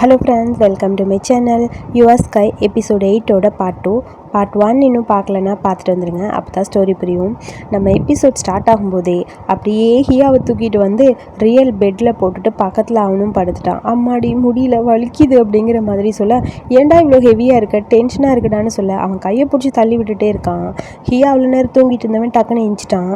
Hello friends welcome to my channel your sky episode எயிட்டோட part two part one இன்னும் பார்க்கலன்னா பார்த்துட்டு வந்துடுங்க அப்போ தான் ஸ்டோரி புரியும். நம்ம எபிசோட் ஸ்டார்ட் ஆகும்போதே அப்படியே ஹியாவை தூக்கிட்டு வந்து ரியல் பெட்டில் போட்டுட்டு பக்கத்தில் அவனும் படுத்துட்டான். அம்மாடி முடியல வலிக்குது அப்படிங்கிற மாதிரி சொல்ல ஏன்டா இவ்வளோ ஹெவியாக இருக்க? டென்ஷனாக இருக்குடான்னு சொல்ல அவன் கையை பிடிச்சி தள்ளி விட்டுட்டே இருக்கான். ஹியா அவ்வளோ நேரம் தூங்கிட்டு இருந்தவன் டக்குன்னு இஞ்சிட்டான்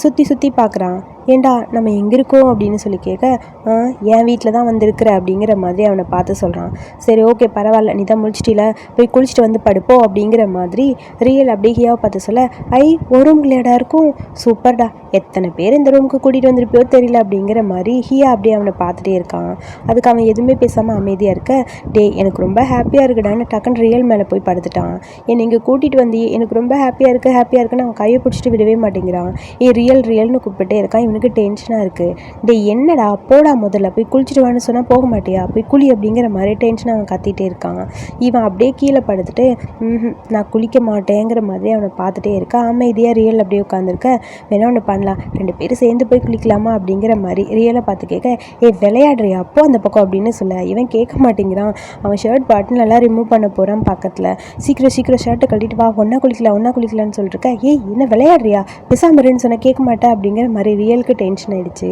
சுற்றி சுற்றி பார்க்குறான். ஏண்டா நம்ம எங்கே இருக்கோம் அப்படின்னு சொல்லி கேட்க "ஆ, என் வீட்டில் தான் வந்திருக்கிற அப்படிங்கிற மாதிரி அவனை பார்த்து சொல்கிறான் சரி ஓகே பரவாயில்ல நீ தான் முடிச்சிட்டில போய் குளிச்சுட்டு வந்து படுப்போம் அப்படிங்கிற மாதிரி ரியல் அப்படியே ஹியாவை பார்த்து சொல்ல ஐ ஒரு ரூம் இடம் இருக்கும். சூப்பர்டா. எத்தனை பேர் இந்த ரூமுக்கு கூட்டிகிட்டு வந்திருப்பியோ தெரியல அப்படிங்கிற மாதிரி ஹியா அப்படியே அவனை பார்த்துட்டே இருக்கான். அதுக்கு அவன் எதுவுமே பேசாமல் அமைதியாக இருக்க டே எனக்கு ரொம்ப ஹாப்பியாக இருக்குடான்னு டக்குன்னு ரியல் மேலே போய் படுத்துட்டான். என்னை இங்கே கூட்டிகிட்டு வந்தியே எனக்கு ரொம்ப ஹாப்பியாக இருக்குது ஹாப்பியாக இருக்குன்னு அவன் கையை பிடிச்சிட்டு விடவே மாட்டேங்கிறான். ஏ ரியல் ரியல்னு கூப்பிட்டே இருக்கான். இவனுக்கு டென்ஷனாக இருக்குது டே என்னடா போடா முதல்ல போய் குளிச்சுட்டு வான்னு சொன்னால் போக மாட்டியா? போய் குளி அப்படிங்கிற மாதிரி டென்ஷன் அவன் கத்திட்டே இருக்கான் இவன் அப்படியே கீழே படுத்துட்டு நான் குளிக்க மாட்டேங்கிற மாதிரி அவனை பார்த்துட்டே இருக்கான் அமைதியாக ரியல் அப்படியே உட்காந்துருக்க வேணா ஒன்று பண்ணலாம். ரெண்டு பேரும் சேர்ந்து போய் குளிக்கலாமா? அப்படிங்கிற மாதிரி ரியலை பார்த்து கேட்க ஏ விளையாடுறியா? அப்போ அந்த பக்கம் அப்படின்னு சொல்ல. இவன் கேட்க மாட்டேங்கிறான். அவன் ஷர்ட் பாட்டில் நல்லா ரிமூவ் பண்ண போகிறான் பக்கத்தில். சீக்கிரம் சீக்கிரம் ஷர்ட்டை கட்டிட்டு வா. ஒன்றா குளிக்கலாம் ஒன்றா குளிக்கலாம்னு சொல்லிட்டு ஏய் என்ன விளையாடுறியா? பிசாமருன்னு சொன்னால் கேட்க மாட்டேன் அப்படிங்கிற மாதிரி ரியல் அவளுக்கு டென்ஷன் ஆயிடுச்சு.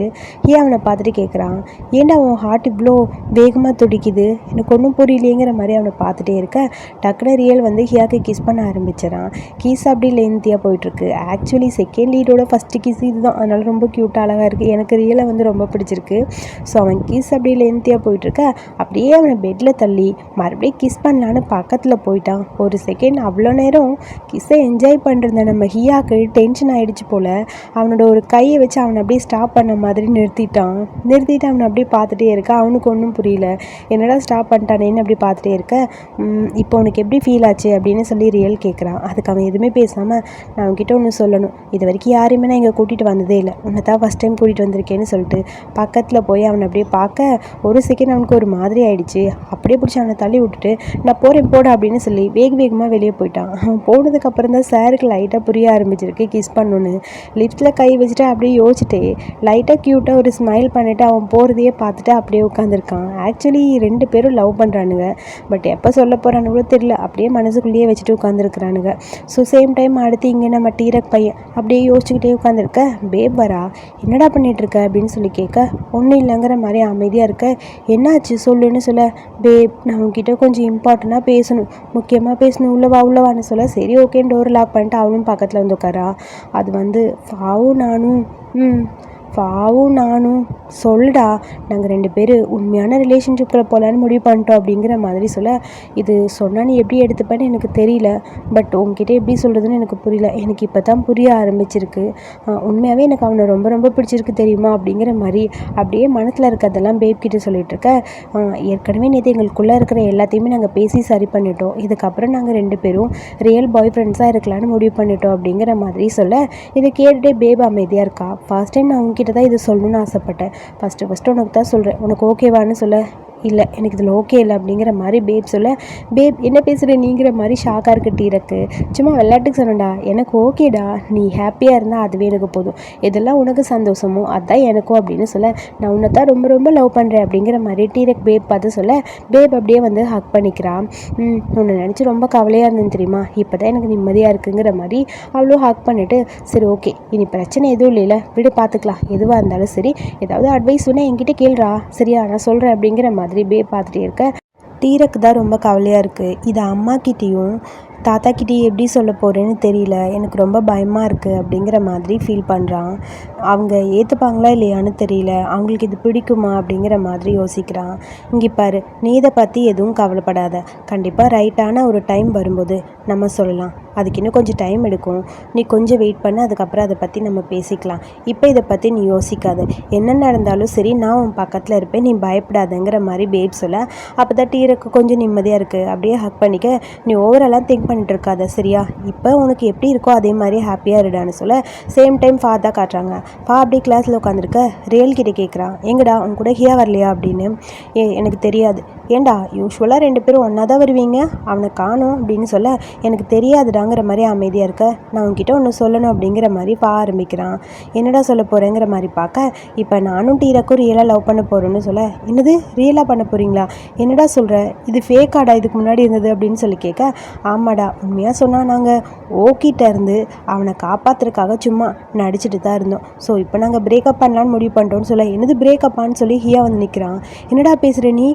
ஏன் அவனை பார்த்துட்டு கேட்குறான் ஏன்டா அவன் ஹார்ட் இவ்வளோ வேகமாக துடிக்குது? எனக்கு ஒன்றும் புரியலையேங்கிற மாதிரி அவனை பார்த்துட்டே இருக்க. டக்குனு ரியல் வந்து ஹியாக்கு கிஸ் பண்ண ஆரம்பிச்சிடறான். கிஸ் அப்படி லென்த்தியாக போயிட்டுருக்கு. ஆக்சுவலி செகண்ட் லீடோட ஃபஸ்ட்டு கிஸ் இதுதான். அதனால் ரொம்ப க்யூட்டாக அழகாக இருக்குது எனக்கு ரியலை வந்து ரொம்ப பிடிச்சிருக்கு. ஸோ அவன் கிஸ் அப்படியே லென்த்தியாக போயிட்டுருக்க. அப்படியே அவனை பெட்டில் தள்ளி மறுபடியும் கிஸ் பண்ணலான்னு பக்கத்தில் போயிட்டான். ஒரு செகண்ட் அவ்வளோ நேரம் கிஸ்ஸை என்ஜாய் பண்ணுறத நம்ம ஹியாக்கு டென்ஷன் ஆகிடுச்சு போல். அவனோட ஒரு கையை வச்சு அவனை அப்படியே ஸ்டாப் பண்ண மாதிரி நிறுத்திட்டான். நிறுத்திட்டு அவனை அப்படியே பார்த்துட்டே இருக்க. அவனுக்கு ஒன்றும் புரியல. என்னடா ஸ்டாப் பண்ணிட்டானேன்னு அப்படி பார்த்துட்டே இருக்க? இப்போ உனக்கு எப்படி ஃபீல் ஆச்சு? அப்படின்னு சொல்லி ரியல் கேட்குறான் அதுக்கு அவன் எதுவுமே பேசாமல் நான் அவன்கிட்ட ஒன்று சொல்லணும். இது வரைக்கும் யாரையுமே நான் இங்கே கூட்டிகிட்டு வந்ததே இல்லை. உன்னை தான் ஃபஸ்ட் டைம் கூட்டிகிட்டு வந்திருக்கேன்னு சொல்லிட்டு பக்கத்தில் போய் அவனை அப்படியே பார்க்க ஒரு செகண்ட் அவனுக்கு ஒரு மாதிரி ஆயிடுச்சு. அப்படியே பிடிச்சி அவனை தள்ளி விட்டுட்டு நான் போகிறேன் போட அப்படின்னு சொல்லி வேக வேகமாக வெளியே போயிட்டான். அவன் போனதுக்கப்புறம் தான் சாருக்கு லைட்டாக புரிய ஆரம்பிச்சிருக்கு கிஸ் பண்ணணுன்னு லிப்ஸில் கை வச்சுட்டு அப்படியே யோசிச்சு லைட்டாக க்யூட்டாக ஒரு ஸ்மைல் பண்ணிவிட்டு அவன் போகிறதையே பார்த்துட்டு அப்படியே உட்காந்துருக்கான் ஆக்சுவலி ரெண்டு பேரும் லவ் பண்ணுறானுங்க பட் எப்போ சொல்ல போகிறானுங்களோ தெரில தெரியல. அப்படியே மனசுக்குள்ளேயே வச்சுட்டு உட்காந்துருக்குறானுங்க ஸோ சேம் டைம் அடுத்து இங்கே நம்ம டீரக் பையன் அப்படியே யோசிச்சுக்கிட்டே உட்காந்துருக்க பேபரா என்னடா பண்ணிகிட்ருக்க இருக்க அப்படின்னு சொல்லி கேட்க ஒன்றும் இல்லைங்கிற மாதிரி அமைதியாக இருக்க. என்னாச்சு? சொல்லுன்னு சொல்ல பேப் நான் உங்ககிட்ட கொஞ்சம் இம்பார்ட்டண்ட்டாக பேசணும். முக்கியமாக பேசணும். உள்ளவா உள்ளவான்னு சொல்ல சரி ஓகேன்னு டோர் லாக் பண்ணிட்டு அவளும் பக்கத்தில் வந்து உட்காரா? அது வந்து ஃபாவும் நானும் ம் வாவும் நானும் சொல்டா நாங்கள் ரெண்டு பேர் உண்மையான ரிலேஷன்ஷிப்பில் போகலான்னு முடிவு பண்ணிட்டோம் அப்படிங்கிற மாதிரி சொல்ல இது சொன்னால் நீ எப்படி எடுத்துப்பேன்னு எனக்கு தெரியல. பட் உங்ககிட்ட எப்படி சொல்கிறதுன்னு எனக்கு புரியல. எனக்கு இப்போ தான் புரிய ஆரம்பிச்சிருக்கு. உண்மையாகவே எனக்கு அவனை ரொம்ப ரொம்ப பிடிச்சிருக்கு தெரியுமா அப்படிங்கிற மாதிரி அப்படியே மனத்தில் இருக்கிறதெல்லாம் பேப்கிட்ட சொல்லிட்டு இருக்க. ஏற்கனவே நேற்று எங்களுக்குள்ளே இருக்கிற எல்லாத்தையுமே நாங்கள் பேசி சரி பண்ணிட்டோம். இதுக்கப்புறம் நாங்கள் ரெண்டு பேரும் ரியல் பாய் ஃப்ரெண்ட்ஸாக இருக்கலாம்னு முடிவு பண்ணிட்டோம் அப்படிங்கிற மாதிரி சொல்ல இதை கேட்டுகிட்டே பேப் அமைதியாக இருக்கா. ஃபர்ஸ்ட் டைம் நான் உங்ககிட்ட தான் இது சொல்லணும்னு ஆசைப்பட்டேன். ஃபஸ்ட்டு ஃபஸ்ட்டு உனக்கு தான் சொல்கிறேன் உனக்கு ஓகேவான்னு சொல்ல. இல்லை எனக்கு இதில் ஓகே இல்லை அப்படிங்கிற மாதிரி பேப் சொல்ல பேப் என்ன பேசுகிற நீங்கிற மாதிரி ஷாக்காக இருக்கு டீரக்கு சும்மா விளையாட்டுக்கு சொன்னேன்டா. எனக்கு ஓகேடா நீ ஹாப்பியாக இருந்தால் அதுவே எனக்கு போதும். எதெல்லாம் உனக்கு சந்தோஷமோ அதுதான் எனக்கும் அப்படின்னு சொல்ல நான் உன்னை தான் ரொம்ப ரொம்ப லவ் பண்ணுறேன் அப்படிங்கிற மாதிரி டீரக் பேப் பார்த்து சொல்ல பேப் அப்படியே வந்து ஹக் பண்ணிக்கிறான் உன்னை நினச்சி ரொம்ப கவலையாக இருந்தேன் தெரியுமா? இப்போ தான் எனக்கு நிம்மதியாக இருக்குங்கிற மாதிரி அவ்வளோ ஹக் பண்ணிவிட்டு சரி ஓகே இனி பிரச்சனை எதுவும் இல்லைல்ல விடு பார்த்துக்கலாம் எதுவாக இருந்தாலும் சரி. ஏதாவது அட்வைஸ் வேணால் என்கிட்ட கேள்றா சரியா? நான் சொல்கிறேன் அப்படிங்கிற மாதிரி பே பார்த்துட்டே இருக்க. டீரக்கு தான் ரொம்ப கவலையாக இருக்குது இது அம்மா தாத்தா கிட்டேயும் எப்படி சொல்ல போகிறேன்னு தெரியல. எனக்கு ரொம்ப பயமாக இருக்குது அப்படிங்கிற மாதிரி ஃபீல் பண்ணுறான் அவங்க ஏற்றுப்பாங்களா இல்லையான்னு தெரியல. அவங்களுக்கு இது பிடிக்குமா அப்படிங்கிற மாதிரி யோசிக்கிறான். இங்கே பாரு நீ இதை பற்றி எதுவும் கவலைப்படாத. கண்டிப்பாக ரைட்டான ஒரு டைம் வரும்போது நம்ம சொல்லலாம். அதுக்கு இன்னும் கொஞ்சம் டைம் எடுக்கும். நீ கொஞ்சம் வெயிட் பண்ண அதுக்கப்புறம் அதை பற்றி நம்ம பேசிக்கலாம். இப்போ இதை பற்றி நீ யோசிக்காத. என்ன நடந்தாலும் சரி நான் உன் பக்கத்தில் இருப்பேன். நீ பயப்படாதங்கிற மாதிரி பேப் சொல்ல அப்போ தான் டீரக்கு கொஞ்சம் நிம்மதியாக இருக்குது அப்படியே ஹக் பண்ணிக்க. நீ ஓவராலாக திங்க் பண்ணிட்டு இருக்காத சரியா? இப்போ உனக்கு எப்படி இருக்கோ அதே மாதிரி ஹாப்பியாக இருடான்னு சொல்ல சேம் டைம் ஃபா தான் காட்டுறாங்க. ஃபா அப்படியே கிளாஸில் உட்காந்துருக்க ரியல் கிட்டே கேட்குறான் எங்கடா உன் கூட ஹியா வரலையா? அப்படின்னு. ஏ எனக்கு தெரியாது. ஏண்டா யூஸ்வலாக ரெண்டு பேரும் ஒன்றா தான் வருவீங்க? அவனை காணும் அப்படின்னு சொல்ல எனக்கு தெரியாதுடாங்கிற மாதிரி அமைதியாக இருக்க. நான் உன்கிட்ட ஒன்று சொல்லணும் அப்படிங்கிற மாதிரி பா ஆரம்பிக்கிறான். என்னடா சொல்ல போகிறேங்கிற மாதிரி பார்க்க இப்போ நானும் டீரக்கும் ரியலாக லவ் பண்ண போகிறேன்னு சொல்ல என்னது? ரியலாக பண்ண போகிறீங்களா என்னடா சொல்கிற இது ஃபேக்காடா இதுக்கு முன்னாடி இருந்தது அப்படின்னு சொல்லி கேட்க ஆமாடா உண்மையாக சொன்னால் நாங்கள் ஓக்கிட்ட இருந்து அவனை காப்பாத்துறதுக்காக சும்மா நடிச்சிட்டு தான் இருந்தோம். ஸோ இப்போ நாங்கள் பிரேக்கப் பண்ணலான்னு முடிவு பண்ணிட்டோம்னு சொல்ல என்னது பிரேக்கப்பான்னு சொல்லி ஹியா வந்து நிற்கிறான் என்னடா பேசுகிற நீ?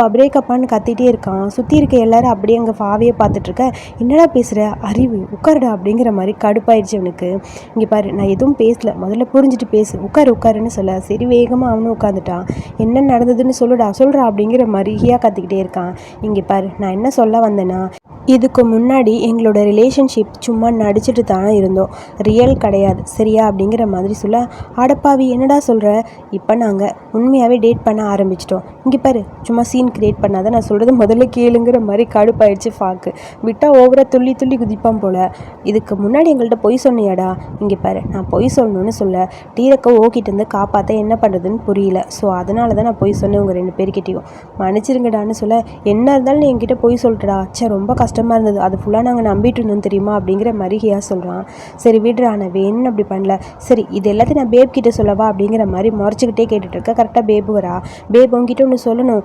பிரேக்கப்பா பிரேக்கப்பான்னு கத்திட்டே இருக்கான். சுற்றி இருக்க எல்லாரும் அப்படியே அங்கே ஃபாவையே பார்த்துட்ருக்க என்னடா பேசுகிற அறிவு உட்காருடா அப்படிங்கிற மாதிரி கடுப்பாயிடுச்சு அவனுக்கு. இங்கே பாரு நான் எதுவும் பேசல. முதல்ல புரிஞ்சுட்டு பேசு. உட்காரு உட்காருன்னு சொல்ல சரி வேகமாக அவனும் உட்காந்துட்டான். என்ன நடந்ததுன்னு சொல்லுடா சொல்கிறா அப்படிங்கிற மாதிரி ஹியா கத்திக்கிட்டே இருக்கான். இங்கே பாரு நான் என்ன சொல்ல வந்தேன்னா இதுக்கு முன்னாடி எங்களோட ரிலேஷன்ஷிப் சும்மா நடிச்சிட்டு தானே இருந்தோம். ரியல் கிடையாது. சரியா? அப்படிங்கிற மாதிரி சொல்ல அடப்பாவி என்னடா சொல்கிற இப்போ நாங்கள் உண்மையாகவே டேட் பண்ண ஆரம்பிச்சிட்டோம். இங்கே பாரு சும்மா சீன் கிரியேட் பண்ணாத. நான் சொல்கிறது முதல்ல கேளுங்கிற மாதிரி கடுப்பாயிடுச்சு ஃபாக்கு. விட்டால் ஓவராக துள்ளி துள்ளி குதிப்பான் போல். இதுக்கு முன்னாடி எங்கள்கிட்ட பொய் சொன்னியாடா? இங்கே பாரு நான் பொய் சொல்லணும்னு சொல்ல. டீரக்க ஓக்கிட்டு இருந்து காப்பாற்ற என்ன பண்ணுறதுன்னு புரியல. ஸோ அதனால தான் நான் பொய் சொன்னேன் உங்கள் ரெண்டு பேர்கிட்டையும். மன்னிச்சிருங்கடான்னு சொல்ல என்ன இருந்தாலும் நீ என்கிட்ட பொய் சொல்லிட்டடா சே ரொம்ப கஷ்டமாக இருந்தது. அது ஃபுல்லாக நாங்கள் நம்பிட்டு இருந்தோம் தெரியுமா? அப்படிங்கிற மாதிரி சொல்கிறான் சரி விடுறா. நான் வேணும்னு அப்படி பண்ணல? சரி இது எல்லாத்தையும் நான் பேப் கிட்ட சொல்லவா? அப்படிங்கிற மாதிரி முறைச்சிக்கிட்டே கேட்டுட்டு இருக்க. கரெக்டாக பேபு வரா. பேப் உங்ககிட்ட ஒன்று சொல்லணும்.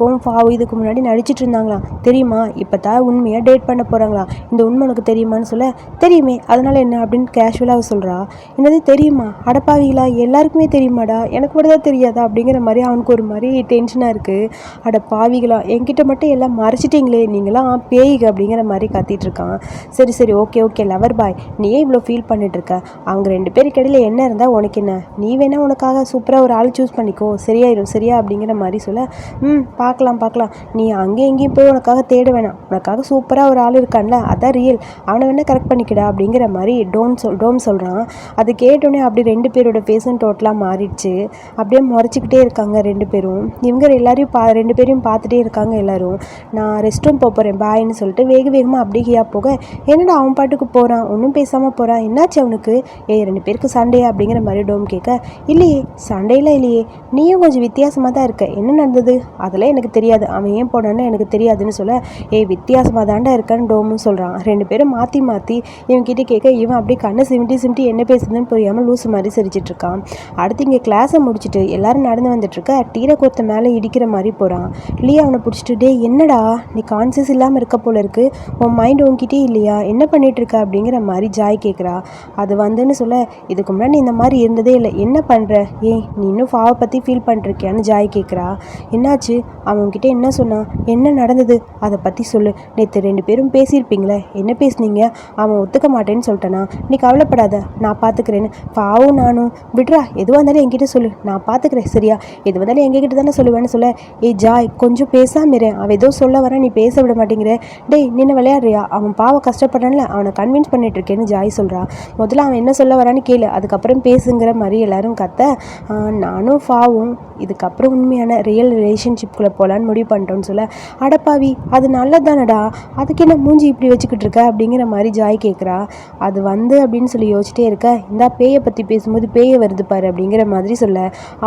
டீரக்கும் ஃபாவு இதுக்கு முன்னாடி நடிச்சிட்டு இருந்தாங்களாம் தெரியுமா? இப்போ தான் உண்மையாக டேட் பண்ண போகிறாங்களா இந்த உண்மை உனக்கு தெரியுமான்னு சொல்ல தெரியுமே. அதனால் என்ன அப்படின்னு கேஷுவலாக சொல்கிறா என்னது தெரியுமா? அடப்பாவிகளா? எல்லாருக்குமே தெரியுமாடா? எனக்கு மட்டும் தான் தெரியாதா? அப்படிங்கிற மாதிரி அவனுக்கு ஒரு மாதிரி டென்ஷனாக இருக்குது அட பாவிகளா என்கிட்ட மட்டும் எல்லாம் மறைச்சிட்டிங்களே. நீங்களாம் பேய்க அப்படிங்கிற மாதிரி கத்திட்டு இருக்கான். சரி சரி ஓகே ஓகே லவர் பாய் நீ ஏன் இவ்வளோ ஃபீல் பண்ணிட்டு இருக்க. அவங்க ரெண்டு பேருக்கு இடையில என்ன இருந்தால் உனக்கு என்ன? நீ வேணால் உனக்காக சூப்பராக ஒரு ஆள் சூஸ் பண்ணிக்கோ. சரியாயிடும் சரியா அப்படிங்கிற மாதிரி சொல்ல ம் பார்க்கலாம் பார்க்கலாம். நீ அங்கேயும் இங்கேயும் போய் உனக்காக தேட வேணாம். உனக்காக சூப்பராக ஒரு ஆள் இருக்கான்ல அதான் ரியல் அவனை வேணா கரெக்ட் பண்ணிக்கிடா அப்படிங்கிற மாதிரி டோன் சொல் டோம் சொல்கிறான் அது கேட்டோடனே அப்படி ரெண்டு பேரோட ஃபேஸும் டோட்டலாக மாறிடுச்சு. அப்படியே முறைச்சிக்கிட்டே இருக்காங்க ரெண்டு பேரும். இவங்க எல்லாரையும் பா ரெண்டு பேரையும் பார்த்துட்டே இருக்காங்க எல்லோரும். நான் ரெஸ்ட் ரூம் போகிறேன் பாய்ன்னு சொல்லிட்டு வேக வேகமாக அப்படியே ஹியா போக என்னடா அவன் பாட்டுக்கு போகிறான் ஒன்றும் பேசாமல் போகிறான் என்னாச்சு அவனுக்கு? ஏய் ரெண்டு பேருக்கு சண்டையா? அப்படிங்கிற மாதிரி டோம் கேட்க இல்லையே சண்டையெல்லாம் இல்லையே. நீயும் கொஞ்சம் வித்தியாசமாக தான் இருக்க. என்ன நடந்தது? அதில் எனக்கு தெரியாது. அவன் ஏன் போனான்னு எனக்கு தெரியாதுன்னு சொல்ல ஏய் வித்தியாசமாக தாண்டா இருக்கான்னு டோம்னு சொல்கிறான் ரெண்டு பேரும் மாற்றி மாற்றி இவன்கிட்ட கேட்க இவன் அப்படியே கண்ணை சிமிட்டி சிமிட்டி என்ன பேசுதுன்னு புரியாமல் லூஸ் மாதிரி சிரிச்சிட்டு இருக்கான். அடுத்து இங்கே கிளாஸை முடிச்சுட்டு எல்லாரும் நடந்து வந்துட்டுருக்க டீரை கொடுத்த மேலே இடிக்கிற மாதிரி போகிறான் லீ அவனை பிடிச்சிட்டு டே என்னடா? நீ கான்சியஸ் இல்லாமல் இருக்க போல இருக்கு. உன் மைண்ட் உன்கிட்டே இல்லையா? என்ன பண்ணிட்டு இருக்க? அப்படிங்கிற மாதிரி ஜாய் கேட்குறா அது வந்துன்னு சொல்ல இதுக்கு முன்னாடி நீ இந்த மாதிரி இருந்ததே இல்லை. என்ன பண்ணுற ஏய் நீ இன்னும் ஃபாவை பற்றி ஃபீல் பண்ணிருக்கியான்னு ஜாய் கேட்குறா என்னாச்சு? அவன் என்ன சொன்னான் என்ன நடந்தது? அதை பற்றி சொல்லு. நேற்று ரெண்டு பேரும் பேசியிருப்பீங்களே. என்ன பேசுனீங்க? அவன் ஒத்துக்க மாட்டேன்னு சொல்லிட்டானா? நீ கவலைப்படாத. நான் பார்த்துக்கிறேன்னு பாவும் நானும். விட்றா. எதுவாக இருந்தாலும் என்கிட்ட சொல்லு. நான் பார்த்துக்கிறேன் சரியா? எது வந்தாலும் எங்ககிட்ட தானே சொல்லுவேன்னு சொல்ல. ஏய் ஜாய் கொஞ்சம் பேசாமிறேன் அவன் ஏதோ சொல்ல வரான் நீ பேச விட மாட்டேங்கிற. டேய் நின்று விளையாடுறியா? அவன் பாவ கஷ்டப்படுறான்ல. அவனை கன்வின்ஸ் பண்ணிட்டு இருக்கேன்னு ஜாய் சொல்கிறா முதல்ல அவன் என்ன சொல்ல வரான்னு கேளு. அதுக்கப்புறம் பேசுங்கிற மாதிரி எல்லாரும் கத்த. நானும் ஃபாவும் இதுக்கப்புறம் உண்மையான ரியல் ரிலேஷன்ஷிப்குள்ளே போகலான்னு முடிவு பண்ணிட்டோன்னு சொல்ல அடப்பாவி அது நல்லதானடா அதுக்கு என்ன மூஞ்சி இப்படி வச்சுக்கிட்டு இருக்க? அப்படிங்கிற மாதிரி ஜாய் கேட்குறா அது வந்து அப்படின்னு சொல்லி யோசிச்சிட்டே இருக்க இந்த பேயை பற்றி பேசும்போது பேயை வருது பாரு அப்படிங்கிற மாதிரி சொல்ல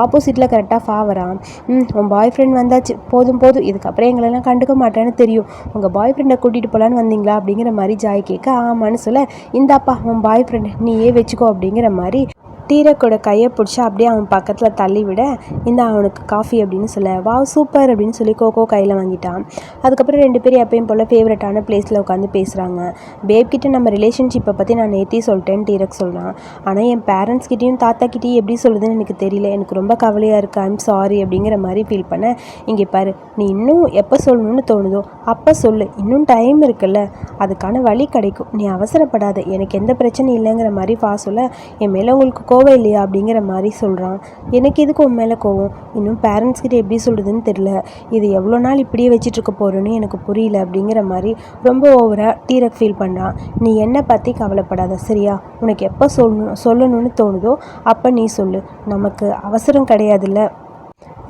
ஆப்போசிட்டில் கரெக்டாக ஃபாவரான் ம் உன் பாய் ஃப்ரெண்ட் வந்தாச்சு போதும் போதும் இதுக்கப்புறம் எங்களெல்லாம் கண்டுக்க மாட்டேன்னு தெரியும். உங்கள் பாய் ஃப்ரெண்டை கூட்டிகிட்டு போகலான்னு வந்தீங்களா? அப்படிங்கிற மாதிரி ஜாய் கேட்க ஆமான்னு சொல்ல இந்தாப்பா உன் பாய் ஃப்ரெண்ட் நீயே வச்சுக்கோ அப்படிங்கிற மாதிரி டீரக்கோட கையை பிடிச்சி அப்படியே அவன் பக்கத்தில் தள்ளி விட இந்த அவனுக்கு காஃபி அப்படின்னு சொல்ல வா சூப்பர் அப்படின்னு சொல்லி கோகோ கையில் வாங்கிட்டான். அதுக்கப்புறம் ரெண்டு பேரும் எப்பயும் போல் ஃபேவரட்டான பிளேஸில் உட்காந்து பேசுகிறாங்க பேப் கிட்ட நம்ம ரிலேஷன்ஷிப்பை பற்றி நான் நேற்றி சொல்லிட்டேன்னு டீரக் சொல்கிறான் ஆனால் என் பேரண்ட்ஸ் கிட்டேயும் தாத்தா கிட்டேயும் எப்படி சொல்லுதுன்னு எனக்கு தெரியல. எனக்கு ரொம்ப கவலையாக இருக்குது ஐம் சாரி அப்படிங்கிற மாதிரி ஃபீல் பண்ண இங்கே பாரு நீ இன்னும் எப்போ சொல்லணும்னு தோணுதோ அப்போ சொல்லு. இன்னும் டைம் இருக்குல்ல. அதுக்கான வழி கிடைக்கும். நீ அவசரப்படாத. எனக்கு எந்த பிரச்சனையும் இல்லைங்கிற மாதிரி பா சொல்ல. என் மேலே உங்களுக்கு கோவம் இல்லையா அப்படிங்கிற மாதிரி சொல்கிறான் எனக்கு எதுக்கு உன் மேலே கோவம்? இன்னும் பேரண்ட்ஸ்கிட்ட எப்படி சொல்கிறதுன்னு தெரில இது எவ்வளோ நாள் இப்படியே வச்சுட்டு இருக்க போகிறேன்னு எனக்கு புரியல அப்படிங்கிற மாதிரி ரொம்ப ஓவராக டீரக் ஃபீல் பண்ணுறான் நீ என்னை பற்றி கவலைப்படாத சரியா? உனக்கு எப்போ சொல்லணும் சொல்லணும்னு தோணுதோ அப்போ நீ சொல்லு. நமக்கு அவசரம் கிடையாதுல்ல.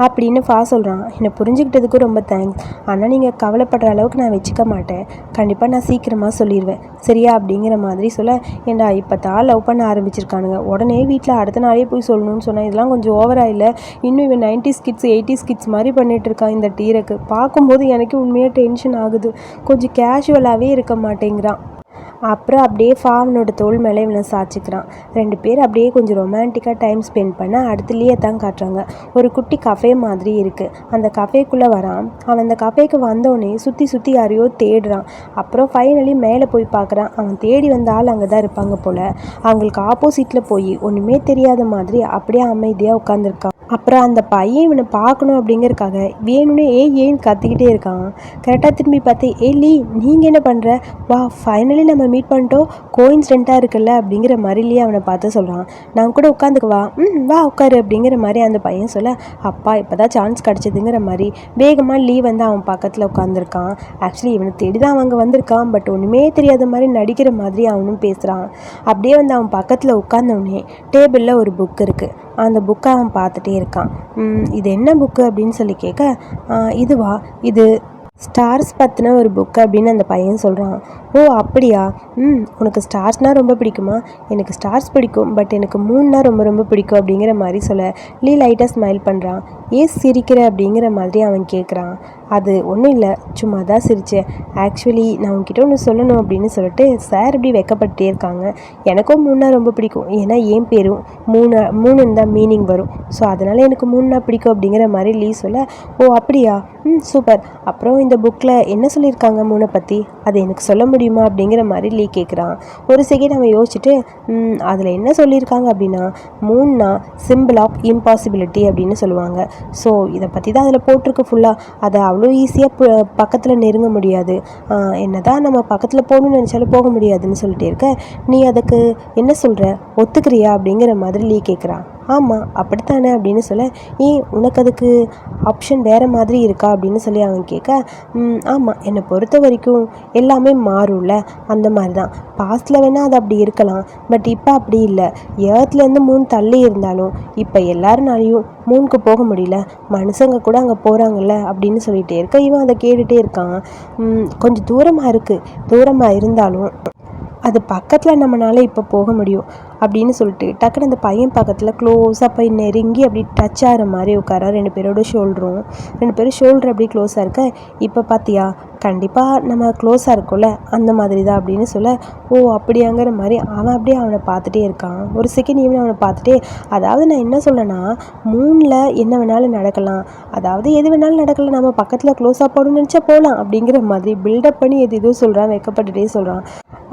அப்படின்னு ஃபா சொல்கிறான் என்னை புரிஞ்சுக்கிட்டதுக்கு ரொம்ப தேங்க்ஸ் ஆனால் நீங்கள் கவலைப்படுற அளவுக்கு நான் வச்சுக்க மாட்டேன். கண்டிப்பாக நான் சீக்கிரமாக சொல்லிடுவேன் சரியா? அப்படிங்கிற மாதிரி சொல்ல ஏண்டா இப்போ தான் லவ் பண்ண ஆரம்பிச்சிருக்கானுங்க. உடனே வீட்டில் அடுத்த நாளே போய் சொல்லணும்னு சொன்னால் இதெல்லாம் கொஞ்சம் ஓவராக இல்லை. இன்னும் இவன் நைன்டி கிட்ஸ் எயிட்டி கிட்ஸ் மாதிரி பண்ணிகிட்ருக்கான் இந்த டீரக்கு பார்க்கும்போது எனக்கு உண்மையாக டென்ஷன் ஆகுது. கொஞ்சம் கேஷுவலாகவே இருக்க மாட்டேங்கிறான். அப்புறம் அப்படியே ஃபாவனோட தோல் மேலே இவனை சாச்சிக்கிறான் ரெண்டு பேர் அப்படியே கொஞ்சம் ரொமான்டிக்காக டைம் ஸ்பெண்ட் பண்ண அடுத்துலேயே தான் காட்டுறாங்க. ஒரு குட்டி கஃபே மாதிரி இருக்குது அந்த கஃபேக்குள்ளே வரான். அவன் அந்த கஃபேக்கு வந்தோடனே சுற்றி சுற்றி யாரையோ தேடுறான். அப்புறம் ஃபைனலி மேலே போய் பார்க்குறான். அவன் தேடி வந்த ஆள் அங்கே தான் இருப்பாங்க போல். அவங்களுக்கு ஆப்போசிட்டில் போய் ஒன்றுமே தெரியாத மாதிரி அப்படியே அமைதியாக உட்காந்துருக்கான் அப்புறம் அந்த பையன் இவனை பார்க்கணும் அப்படிங்கிறக்காக வேணும்னே ஏ ஏன்னு கத்திக்கிட்டே இருக்கான்? கரெக்டாக திரும்பி பார்த்து ஏ லீ நீங்கள் என்ன பண்ணுற வா ஃபைனலி நம்ம மீட் பண்ணிட்டோம். கோயின்சிடெண்ட்டாக இருக்குல்ல? அப்படிங்கிற மாதிரி லீ அவனை பார்த்து சொல்கிறான் நான் கூட உட்காந்துக்குவா ம் வா உட்காரு. அப்படிங்கிற மாதிரி அந்த பையன் சொல்ல அப்பா இப்போ தான் சான்ஸ் கிடச்சிதுங்கிற மாதிரி. வேகமாக லீ வந்து அவன் பக்கத்தில் உட்காந்துருக்கான் ஆக்சுவலி இவனை தேடி தான் அவங்க வந்திருக்கான். பட் ஒன்றுமே தெரியாத மாதிரி நடிக்கிற மாதிரி அவனும் பேசுகிறான் அப்படியே வந்து அவன் பக்கத்தில் உட்காந்தவனே டேபிளில் ஒரு புக் இருக்குது அந்த புக்கை அவன் பார்த்துட்டே இருக்கான். இது என்ன புக்கு அப்படின்னு சொல்லி கேட்க இதுவா? இது ஸ்டார்ஸ் பற்றின ஒரு புக்கு அப்படின்னு அந்த பையன் சொல்கிறான் ஓ அப்படியா? ம் உனக்கு ஸ்டார்ஸ்னால் ரொம்ப பிடிக்குமா? எனக்கு ஸ்டார்ஸ் பிடிக்கும் பட் எனக்கு மூணுனா ரொம்ப ரொம்ப பிடிக்கும் அப்படிங்கிற மாதிரி சொல்ல லீ லைட்டாக ஸ்மைல் பண்ணுறான் ஏன் சிரிக்கிற அப்படிங்கிற மாதிரி அவன் கேட்குறான் அது ஒன்றும் இல்லை சும்மா தான் சிரித்தேன் ஆக்சுவலி நான் உன்கிட்ட ஒன்று சொல்லணும் அப்படின்னு சொல்லிட்டு சார் இப்படி வைக்கப்பட்டே இருக்காங்க. எனக்கும் மூணுனா ரொம்ப பிடிக்கும். ஏன்னா என் பேரும் மூணு மூணுன்னு தான் மீனிங் வரும். ஸோ அதனால் எனக்கு மூணுனா பிடிக்கும் அப்படிங்கிற மாதிரி லீ சொல்ல ஓ அப்படியா? ம் சூப்பர் அப்புறம் இந்த புக்கில் என்ன சொல்லியிருக்காங்க மூணை பற்றி அது எனக்கு சொல்ல முடியுமா அப்படிங்கிற மாதிரி லீ கேட்குறான் ஒரு செகண்ட் அவன் யோசிச்சுட்டு அதில் என்ன சொல்லியிருக்காங்க அப்படின்னா மூணுனா சிம்பிள் ஆஃப் இம்பாசிபிலிட்டி அப்படின்னு சொல்லுவாங்க. ஸோ இதை பற்றி தான் அதில் போட்டிருக்கு ஃபுல்லாக அதை அவ்வளோ ஈஸியாக பக்கத்தில் நெருங்க முடியாது. என்ன தான் நம்ம பக்கத்தில் போகணும்னு நினச்சாலும் போக முடியாதுன்னு சொல்லிட்டு இருக்க. நீ அதுக்கு என்ன சொல்கிற ஒத்துக்கிறியா அப்படிங்கிற மாதிரி லீ கேட்குறான் ஆமாம் அப்படித்தானே அப்படின்னு சொல்ல ஏன் உனக்கு அதுக்கு ஆப்ஷன் வேறு மாதிரி இருக்கா அப்படின்னு சொல்லி அவன் கேட்க ஆமாம் என்னை பொறுத்த வரைக்கும் எல்லாமே மாறும்ல அந்த மாதிரி தான் பாஸ்டில் வேணால் அது அப்படி இருக்கலாம் பட் இப்போ அப்படி இல்லை. ஏர்த்லேருந்து மூணு தள்ளி இருந்தாலும் இப்போ எல்லாருனாலையும் மூணுக்கு போக முடியல. மனுஷங்க கூட அங்கே போகிறாங்கல்ல அப்படின்னு சொல்லிகிட்டே இருக்க. இவன் அதை கேட்டுகிட்டே இருக்கான். கொஞ்சம் தூரமாக இருக்குது தூரமாக இருந்தாலும் அது பக்கத்தில் நம்மளால் இப்போ போக முடியும். அப்படின்னு சொல்லிட்டு டக்குன்னு அந்த பையன் பக்கத்தில் க்ளோஸாக போய் நெருங்கி அப்படி டச் ஆகிற மாதிரி உட்கார ரெண்டு பேரோட ஷோல்டரும் ரெண்டு பேரும் ஷோல்டர் அப்படி க்ளோஸாக இருக்க இப்போ பார்த்தியா கண்டிப்பாக நம்ம க்ளோஸாக இருக்கோம்ல. அந்த மாதிரி தான் அப்படின்னு சொல்ல ஓ அப்படியாங்கிற மாதிரி அவன் அப்படியே அவனை பார்த்துட்டே இருக்கான். ஒரு செகண்ட் ஈவன் அவனை பார்த்துட்டே அதாவது நான் என்ன சொல்லனா மூணில் என்ன வேணாலும் நடக்கலாம். அதாவது எது வேணாலும் நடக்கலாம். நம்ம பக்கத்தில் க்ளோஸாக போகணும்னு நினச்சா போகலாம். அப்படிங்கிற மாதிரி பில்டப் பண்ணி எது எதுவும் சொல்கிறான் வைக்கப்பட்டுட்டே சொல்கிறான்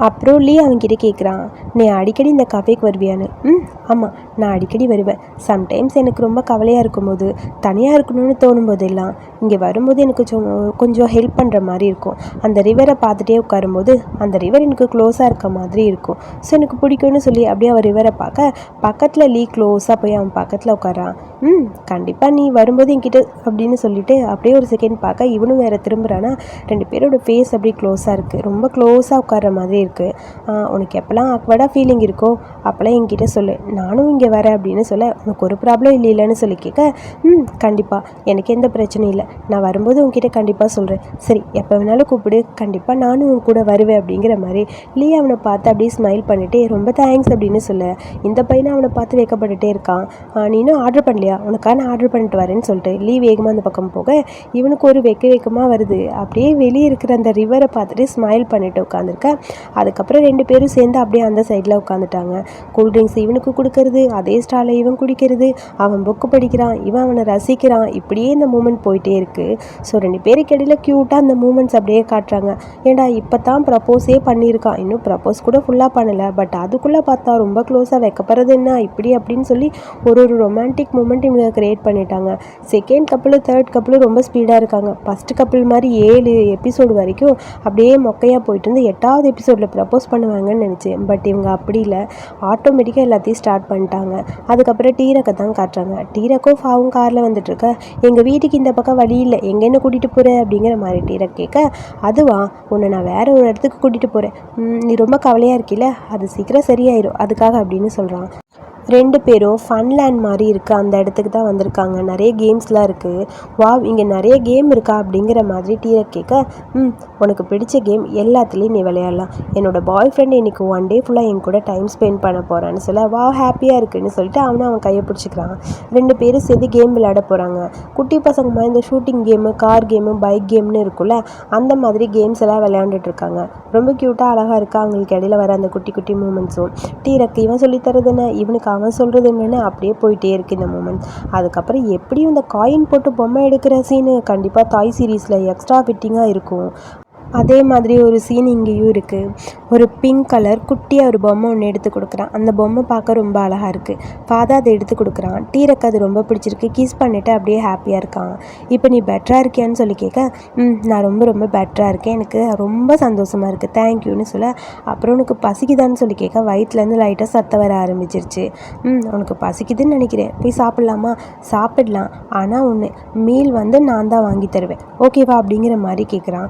அப்புறம் லீ அவன்கிட்ட கேட்குறான் நீ அடிக்கடி இந்த கஃபேக்கு வருவியான்னு? ம் ஆமாம் நான் அடிக்கடி வருவேன். சம்டைம்ஸ் எனக்கு ரொம்ப கவலையாக இருக்கும்போது தனியாக இருக்கணும்னு தோணும்போதெல்லாம் இங்கே வரும்போது எனக்கு கொஞ்சம் கொஞ்சம் ஹெல்ப் பண்ணுற மாதிரி இருக்கும். அந்த ரிவரை பார்த்துட்டே உட்காரும்போது அந்த ரிவர் எனக்கு க்ளோஸாக இருக்க மாதிரி இருக்கும். ஸோ எனக்கு பிடிக்கும்னு சொல்லி அப்படியே அவன் ரிவரை பார்க்க பக்கத்தில் லீ க்ளோஸாக போய் அவன் பக்கத்தில் உட்காரான். ம் கண்டிப்பாக நீ வரும்போது என்கிட்ட அப்படின்னு சொல்லிட்டு அப்படியே ஒரு செகண்ட் பார்க்க இவனும் வேறு திரும்புகிறானா ரெண்டு பேரோட ஃபேஸ் அப்படியே க்ளோஸாக இருக்குது ரொம்ப க்ளோஸாக உட்கார்ற மாதிரி இருக்குது உனக்கு எப்போல்லாம் ஆக்வர்டாக ஃபீலிங் இருக்கோ அப்போல்லாம் என்கிட்ட சொல்லு நானும் இங்கே வரேன் அப்படின்னு சொல்ல உனக்கு ஒரு ப்ராப்ளம் இல்லை இல்லைன்னு சொல்லி கேட்க ம் கண்டிப்பாக எனக்கு எந்த பிரச்சனையும் இல்லை. நான் வரும்போது உன்கிட்ட கண்டிப்பாக சொல்கிறேன் சரி எப்போ வேணாலும் கூப்பிடு. கண்டிப்பாக நானும் உன் கூட வருவேன் அப்படிங்கிற மாதிரி லீ அவனை பார்த்து அப்படியே ஸ்மைல் பண்ணிட்டே ரொம்ப தேங்க்ஸ் அப்படின்னு சொல்ல இந்த பையனை அவனை பார்த்து வைக்கப்பட்டுட்டே இருக்கான். நீனும் நீ இன்னும் ஆர்டர் பண்ணலையா? உனக்காக நான் ஆர்டர் பண்ணிட்டு வரேன்னு சொல்லிட்டு லீ வேகமாக அந்த பக்கம் போக இவனுக்கு ஒரு வெக்க வெக்கமாக வருது. அப்படியே வெளியே இருக்கிற அந்த ரிவரை பார்த்துட்டு ஸ்மைல் பண்ணிட்டு உட்காந்துருக்க அதுக்கப்புறம் ரெண்டு பேரும் சேர்ந்து அப்படியே அந்த சைடில் உட்காந்துட்டாங்க கூல்ட்ரிங்க்ஸ் இவனுக்கு கொடுக்கறது அதே ஸ்டாலில் இவன் குடிக்கிறது. அவன் புக்கு படிக்கிறான் இவன் அவனை ரசிக்கிறான். இப்படியே இந்த மூமெண்ட் போயிட்டே இருக்குது ஸோ ரெண்டு பேருக்கு இடையில க்யூட்டாக அந்த மூமெண்ட்ஸ் அப்படியே காட்டுறாங்க. ஏன்டா இப்போ தான் ப்ரப்போஸே பண்ணியிருக்கான். இன்னும் ப்ரப்போஸ் கூட ஃபுல்லாக பண்ணலை. பட் அதுக்குள்ளே பார்த்தா ரொம்ப க்ளோஸாக வைக்கப்படுறது என்ன? இப்படி அப்படின்னு சொல்லி ஒரு ஒரு ரொமான்டிக் மூமெண்ட் இவங்க க்ரியேட் பண்ணிட்டாங்க. செகண்ட் கப்பிள் தேர்ட் கப்பிள் ரொம்ப ஸ்பீடாக இருக்காங்க. ஃபஸ்ட் கப்பிள் மாதிரி ஏழு எபிசோடு வரைக்கும் அப்படியே மொக்கையாக போயிட்டு இருந்து எட்டாவது எபிசோடில் ப்ரப்போஸ் பண்ணுவாங்கன்னு நினச்சேன். பட் இவங்க அப்படி இல்லை. ஆட்டோமேட்டிக்காக எல்லாத்தையும் ஸ்டார்ட் பண்ணிட்டாங்க. அதுக்கப்புறம் டீரக்கை தான் காட்டுறாங்க. டீரக்கும் ஃபாவும் காரில் வந்துட்டுருக்க. எங்கள் வீட்டுக்கு இந்த பக்கம் வழி இல்லை. எங்கே என்ன கூட்டிகிட்டு போகிற அப்படிங்கிற மாதிரி டீரக் கேட்க அதுவா உன்னை நான் வேற ஒரு இடத்துக்கு கூட்டிகிட்டு போகிறேன் நீ ரொம்ப கவலையாக இருக்கில்ல? அது சீக்கிரம் சரியாயிரும். அதுக்காக அப்படின்னு சொல்கிறான் ரெண்டு பேரும் ஃபன்லேண்ட் மாதிரி இருக்குது அந்த இடத்துக்கு தான் வந்திருக்காங்க. நிறைய கேம்ஸ்லாம் இருக்குது வா இங்கே நிறைய கேம் இருக்கா அப்படிங்கிற மாதிரி டீரை கேட்க ம் உனக்கு பிடிச்ச கேம் எல்லாத்துலேயும் நீ விளையாடலாம். என்னோடய பாய் ஃப்ரெண்ட் இன்றைக்கி ஒன் டே ஃபுல்லாக என் கூட டைம் ஸ்பெண்ட் பண்ண போகிறான்னு சொல்ல வா ஹாப்பியாக இருக்குன்னு சொல்லிட்டு அவனை அவன் கையை பிடிச்சிக்கிறான். ரெண்டு பேரும் சேர்ந்து கேம் விளையாட போகிறாங்க குட்டி பசங்க மாதிரி இந்த shooting game car game bike கேம்னு இருக்கும்ல அந்த மாதிரி கேம்ஸ் எல்லாம் விளையாண்டுட்ருக்காங்க ரொம்ப க்யூட்டாக அழகாக இருக்கா? அவங்களுக்கு இடையில வர அந்த குட்டி குட்டி மூமெண்ட்ஸும் டீரக்கு இவன் சொல்லித்தரதுன்னு இவனுக்கு அவன் சொல்கிறது என்னென்னு அப்படியே போயிட்டே இருக்குது இந்த மூமெண்ட் அதுக்கப்புறம் எப்படியும் இந்த காயின் போட்டு பொம்மை எடுக்கிற சீனு கண்டிப்பாக தாய் சீரீஸில் எக்ஸ்ட்ரா ஃபிட்டிங்காக இருக்கும். அதே மாதிரி ஒரு சீன் இங்கேயும் இருக்குது ஒரு பிங்க் கலர் குட்டியாக ஒரு பொம்மை ஒன்று எடுத்து கொடுக்குறான். அந்த பொம்மை பார்க்க ரொம்ப அழகாக இருக்குது ஃபாதர் அதை எடுத்து கொடுக்குறான். டீரக்கு அது ரொம்ப பிடிச்சிருக்கு. கிஸ் பண்ணிவிட்டு அப்படியே ஹாப்பியாக இருக்கான். இப்போ நீ பெட்டராக இருக்கியான்னு சொல்லி கேட்க ம் நான் ரொம்ப ரொம்ப பெட்டராக இருக்கேன். எனக்கு ரொம்ப சந்தோஷமாக இருக்குது தேங்க்யூன்னு சொல்ல அப்புறம் உனக்கு பசிக்குதான்னு சொல்லி கேட்க வயிற்றுலேருந்து லைட்டாக சத்த வர ஆரம்பிச்சிருச்சு. ம் உனக்கு பசிக்குதுன்னு நினைக்கிறேன். போய் சாப்பிட்லாமா? சாப்பிடலாம். ஆனால் ஒன்று மீல் வந்து நான் தான் வாங்கி தருவேன். ஓகேவா அப்படிங்கிற மாதிரி கேட்குறான்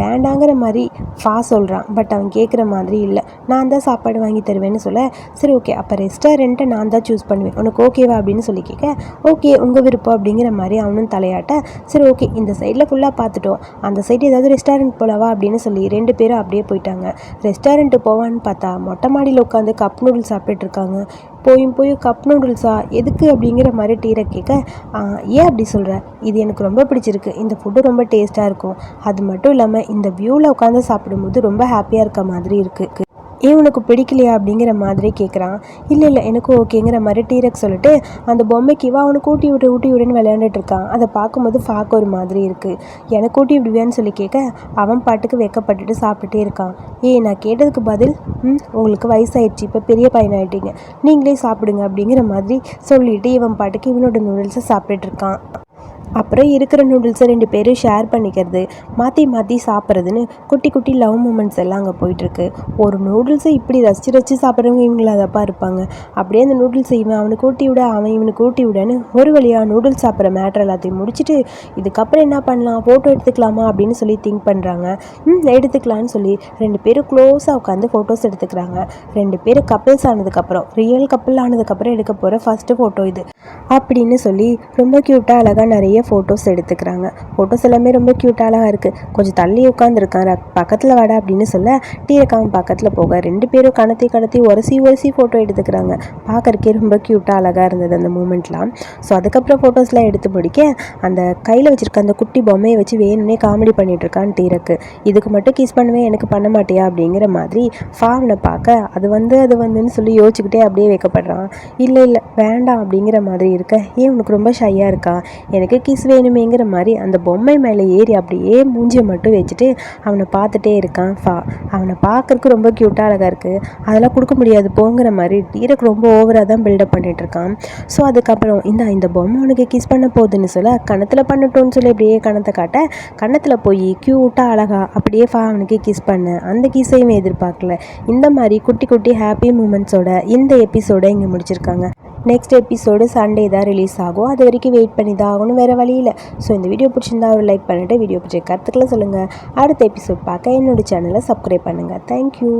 வேண்டாம். வேண்டாங்கிற மாதிரி ஃபா சொல்கிறான் பட் அவன் கேட்குற மாதிரி இல்லை. நான் தான் சாப்பாடு வாங்கி தருவேன்னு சொல்ல சரி ஓகே அப்போ ரெஸ்டாரண்ட்டை நான் தான் சூஸ் பண்ணுவேன். உனக்கு ஓகேவா அப்படின்னு சொல்லி கேட்க ஓகே உங்கள் விருப்பம் அப்படிங்கிற மாதிரி அவனும் தலையாட்ட சரி ஓகே இந்த சைடில் ஃபுல்லாக பார்த்துட்டோம். அந்த சைடு ஏதாவது ரெஸ்டாரண்ட் போலவா அப்படின்னு சொல்லி ரெண்டு பேரும் அப்படியே போயிட்டாங்க. ரெஸ்டாரண்ட்டு போவான்னு பார்த்தா மொட்டை மாடியில் உட்காந்து கப் நூடுல்ஸ் சாப்பிட்டுட்டு இருக்காங்க. போயும் போய் கப் நூடுல்ஸா எதுக்கு அப்படிங்கிற மாதிரி டீரை கேட்க ஏன் அப்படி சொல்கிற இது எனக்கு ரொம்ப பிடிச்சிருக்கு. இந்த ஃபுட்டு ரொம்ப டேஸ்ட்டாக இருக்கும். அது மட்டும் இல்லாமல் இந்த வியூவில் உட்காந்து சாப்பிடும்போது ரொம்ப ஹாப்பியாக இருக்க மாதிரி இருக்குது ஏன் உனக்கு பிடிக்கலையா? அப்படிங்கிற மாதிரி கேட்குறான் இல்லை இல்லை எனக்கு ஓகேங்கிற மாதிரி டீரக் சொல்லிட்டு அந்த பொம்மைக்கு வா அவனுக்கு ஊட்டி விட்டு ஊட்டி விடுன்னு விளையாண்டுட்டு இருக்கான். அதை பார்க்கும்போது பார்க்க ஒரு மாதிரி இருக்குது எனக்கு ஊட்டி விடுவியான்னு சொல்லி கேட்க அவன் பாட்டுக்கு வெக்கப்பட்டுட்டு சாப்பிட்டுட்டே இருக்கான். ஏய் நான் கேட்டதுக்கு பதில் ம் உங்களுக்கு வயசாயிடுச்சு இப்போ பெரிய பையன் ஆகிட்டீங்க நீங்களே சாப்பிடுங்க அப்படிங்கிற மாதிரி சொல்லிவிட்டு இவன் பாட்டுக்கு இவனோட நூடுல்ஸை சாப்பிட்டுட்டு இருக்கான். அப்புறம் இருக்கிற நூடுல்ஸை ரெண்டு பேரும் ஷேர் பண்ணிக்கிறது மாற்றி மாற்றி சாப்பிட்றதுன்னு குட்டி குட்டி லவ் மூமெண்ட்ஸ் எல்லாம் அங்கே போயிட்டுருக்கு. ஒரு நூடுல்ஸை இப்படி ரசித்து ரசித்து சாப்பிட்றவங்க இவங்களாதப்பா இருப்பாங்க. அப்படியே அந்த நூடுல்ஸை இவன் அவனுக்கு ஊட்டி விட அவன் இவனுக்கு ஊட்டி விடன்னு ஒரு வழியாக நூடுல்ஸ் சாப்பிட்ற மேட்ரு எல்லாத்தையும் முடிச்சுட்டு இதுக்கப்புறம் என்ன பண்ணலாம் ஃபோட்டோ எடுத்துக்கலாமா அப்படின்னு சொல்லி திங்க் பண்ணுறாங்க ம் எடுத்துக்கலான்னு சொல்லி ரெண்டு பேரும் க்ளோஸாக உட்காந்து ஃபோட்டோஸ் எடுத்துக்கிறாங்க. ரெண்டு பேரும் கப்பிள்ஸ் ஆனதுக்கப்புறம் ரியல் கப்பிள் ஆனதுக்கப்புறம் எடுக்க போகிற ஃபஸ்ட்டு ஃபோட்டோ இது. அப்படின்னு சொல்லி ரொம்ப க்யூட்டாக அழகாக நிறைய ஃபோட்டோஸ் எடுத்துக்கிறாங்க. ஃபோட்டோஸ் எல்லாமே ரொம்ப க்யூட்டாக இருக்குது கொஞ்சம் தள்ளி உட்காந்துருக்கான் பக்கத்தில் வாடா அப்படின்னு சொல்ல டீ ரக்காமன் பக்கத்தில் போக ரெண்டு பேரும் கணத்தி கணத்தி உரசி உரசி ஃபோட்டோ எடுத்துக்கிறாங்க. பார்க்கறக்கே ரொம்ப க்யூட்டாக அழகாக இருந்தது அந்த மூமெண்ட்லாம் ஸோ அதுக்கப்புறம் ஃபோட்டோஸ்லாம் எடுத்து முடிக்க அந்த கையில் வச்சுருக்க அந்த குட்டி பொம்மையை வச்சு வேணும்னே காமெடி பண்ணிகிட்ருக்கான் டீரக்கு. இதுக்கு மட்டும் கிஸ் பண்ணுவேன் எனக்கு பண்ண மாட்டியா? அப்படிங்கிற மாதிரி ஃபார்ம்னை பார்க்க அது வந்து அது வந்துன்னு சொல்லி யோசிச்சுக்கிட்டே அப்படியே வைக்கப்படுறான். இல்லை இல்லை வேண்டாம். அப்படிங்கிற மாதிரி இருக்க ஏன் உனக்கு ரொம்ப ஷையாக இருக்கா? எனக்கு கிஸ் வேணுமேங்கிற மாதிரி அந்த பொம்மை மேலே ஏறி அப்படியே மூஞ்சியை மட்டும் வச்சுட்டு அவனை பார்த்துட்டே இருக்கான் ஃபா. அவனை பார்க்குறக்கு ரொம்ப க்யூட்டாக அழகாக இருக்குது அதெல்லாம் கொடுக்க முடியாது போங்கிற மாதிரி டீரக் ரொம்ப ஓவராக தான் பில்டப் பண்ணிகிட்டு இருக்கான். ஸோ அதுக்கப்புறம் இந்த இந்த பொம்மை உனக்கு கிஸ் பண்ண போகுதுன்னு சொல்ல. கணத்தில் பண்ணட்டோன்னு சொல்லி அப்படியே கணத்தை காட்ட கணத்தில் போய் க்யூட்டாக அழகாக அப்படியே ஃபா அவனுக்கு கிஸ் பண்ண. அந்த கிஸ்ஸையும் எதிர்பார்க்கல. இந்த மாதிரி குட்டி குட்டி ஹாப்பி மூமெண்ட்ஸோட இந்த எபிசோடை இங்கே முடிச்சிருக்காங்க. நெக்ஸ்ட் எபிசோடு சண்டே தான் ரிலீஸ் ஆகும். அது வரைக்கும் வெயிட் பண்ணி தான் ஆகணும். வேறு வழியில் ஸோ இந்த வீடியோ பிடிச்சிருந்தா ஒரு லைக் பண்ணிவிட்டு வீடியோ பிடிச்ச கருத்துக்களை சொல்லுங்கள் அடுத்த எபிசோட் பார்க்க. என்னோடய சேனலை சப்ஸ்கிரைப் பண்ணுங்கள் தேங்க்யூ